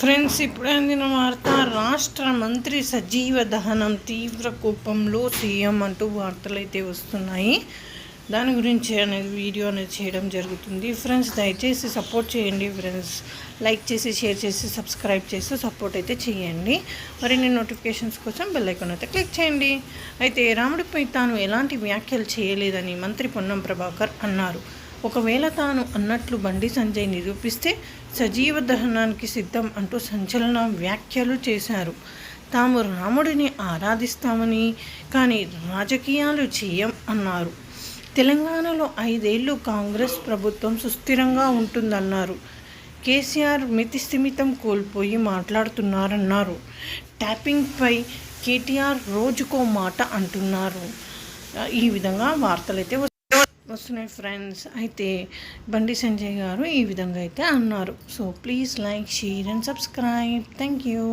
Friends ఇప్పుడు అందిన వార్త. రాష్ట్ర మంత్రి సజీవ దహనం తీవ్ర కోపంలో సీఎం అంటూ వార్తలు అయితే వస్తున్నాయి. దాని గురించి అనేది వీడియో అనేది చేయడం జరుగుతుంది. ఫ్రెండ్స్ దయచేసి సపోర్ట్ చేయండి ఫ్రెండ్స్. లైక్ చేసి షేర్ చేసి సబ్స్క్రైబ్ చేసి సపోర్ట్ అయితే చేయండి. మరిన్ని నోటిఫికేషన్స్ కోసం బెల్ ఐకాన్ అయితే క్లిక్ చేయండి. అయితే రాముడిపై తాను ఎలాంటి వ్యాఖ్యలు చేయలేదని మంత్రి పొన్నం ప్రభాకర్ అన్నారు. ఒకవేళ తాను అన్నట్లు బండి సంజయ్ నిరూపిస్తే సజీవ దహనానికి సిద్ధం అంటూ సంచలన వ్యాఖ్యలు చేశారు. తాము రాముడిని ఆరాధిస్తామని కానీ రాజకీయాలు చేయం అన్నారు. తెలంగాణలో ఐదేళ్ళు కాంగ్రెస్ ప్రభుత్వం సుస్థిరంగా ఉంటుందన్నారు. కేసీఆర్ మితిస్థిమితం కోల్పోయి మాట్లాడుతున్నారన్నారు. ట్యాపింగ్పై కేటీఆర్ రోజుకో మాట అంటున్నారు. ఈ విధంగా వార్తలైతే వస్తున్నాయి ఫ్రెండ్స్. అయితే బండి సంజయ్ గారు ఈ విధంగా అయితే అన్నారు. So please like share and subscribe thank you